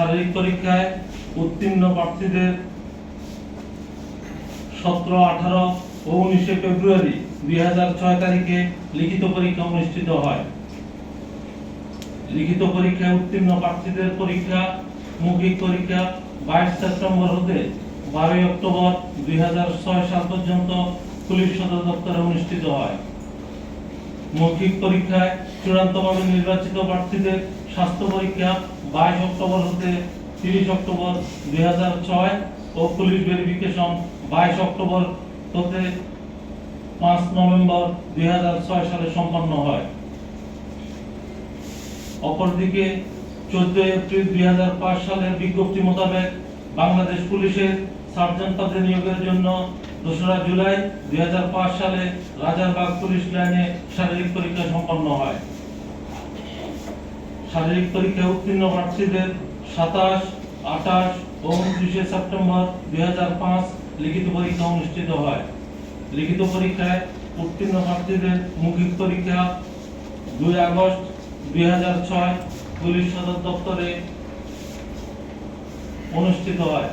শারীরিক পরীক্ষায় উত্তীর্ণ প্রার্থীদের সতেরো, আঠারো ও উনিশে ফেব্রুয়ারি দুই হাজার ছয় তারিখে লিখিত পরীক্ষা অনুষ্ঠিত হয়। লিখিত পরীক্ষায় উত্তীর্ণ প্রার্থীদের পরীক্ষা, মৌখিক পরীক্ষা বাইশ সেপ্টেম্বর হতে বারোই অক্টোবর দুই হাজার ছয় সাল পর্যন্ত পুলিশ সদর দপ্তরে অনুষ্ঠিত হয়। মৌখিক পরীক্ষায় চূড়ান্তভাবে নির্বাচিত প্রার্থীদের স্বাস্থ্য পরীক্ষা বাইশ অক্টোবর হতে তিরিশ অক্টোবর দুই ও পুলিশ ভেরিফিকেশন বাইশ অক্টোবর হতে পাঁচ নভেম্বর দুই হাজার ছয় সালে সম্পন্ন হয়। অপরদিকে চোদ্দ এপ্রিল দুই হাজার পাঁচ সালের বিজ্ঞপ্তি মোতাবেক বাংলাদেশ পুলিশের সার্জেন্ট পদে নিয়োগের জন্য দোসরা জুলাই দুই হাজার পাঁচ সালে রাজারবাগ পুলিশ লাইনে শারীরিক পরীক্ষা সম্পন্ন হয়। শারীরিক পরীক্ষায় উত্তীর্ণ প্রার্থীদের সাতাশ, আঠাশ ও উনত্রিশে সেপ্টেম্বর দুই লিখিত পরীক্ষা অনুষ্ঠিত হয়। লিখিত পরীক্ষায় উত্তীর্ণ প্রার্থীদের মৌখিক পরীক্ষা দুই আগস্ট দুই হাজার ছয় পুলিশ সদর দপ্তরে অনুষ্ঠিত হয়।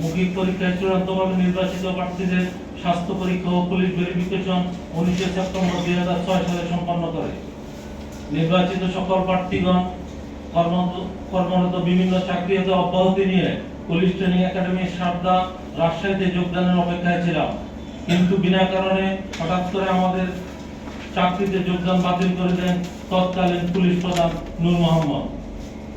মৌখিক পরীক্ষায় চূড়ান্তভাবে নির্বাচিত প্রার্থীদের স্বাস্থ্য পরীক্ষা ও পুলিশ ভেরিফিকেশন উনিশে সেপ্টেম্বর দুই হাজার ছয় সালে সম্পন্ন করে। নির্বাচিত সকল প্রার্থীগণ কর্মরত- বিভিন্ন চাকরিতে অব্যাহতি নিয়ে পুলিশ ট্রেনিং একাডেমি সারদা রাজশাহীতে যোগদানের অপেক্ষায় ছিলাম। কিন্তু বিনা কারণে হঠাৎ করে আমাদের চাকরিতে যোগদান বাতিল করে দেন তৎকালীন পুলিশ প্রধান নূর মোহাম্মদ।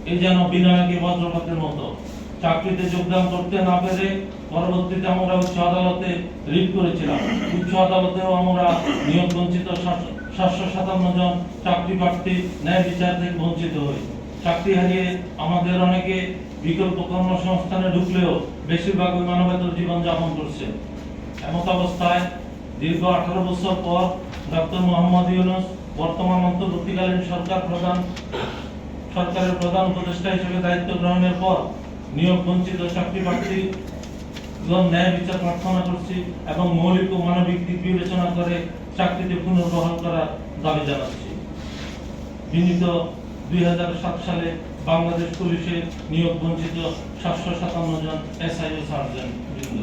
এই যেন বিনয়কে বজ্রপাতের মতো। চাকরিতে যোগদান করতে না পেরে পরবর্তীতে আমরা উচ্চ আদালতে রিট করেছিলাম। উচ্চ আদালতেও আমরা নিয়োগ বঞ্চিত সাতশো সাতান্ন জন চাকরি প্রার্থী ন্যায় বিচার থেকে বঞ্চিত হই। চাকরি হারিয়ে আমাদের অনেকে বিকল্প কর্মসংস্থানে ঢুকলেও বেশিরভাগই মানবেতর জীবন যাপন করছে। এমত অবস্থায় দীর্ঘ আঠারো বছর পর ডক্টর মোহাম্মদ ইউনুস বর্তমান অন্তর্বর্তীকালীন সরকার প্রধান সরকারের প্রধান উপদেষ্টা হিসেবে দায়িত্ব গ্রহণের পর নিয়োগ বঞ্চিত চাকরি প্রার্থী ন্যায় বিচার প্রার্থনা করছি এবং মৌলিক ও মানবিক দিক বিবেচনা করে চাকরিতে পুনর্বহাল করার দাবি জানাচ্ছি। বিনীত দুই হাজার সাত সালে বাংলাদেশ পুলিশে নিয়োগ বঞ্চিত সাতশো সাতান্ন জন এসআই ও সার্জেন্ট বৃন্দ।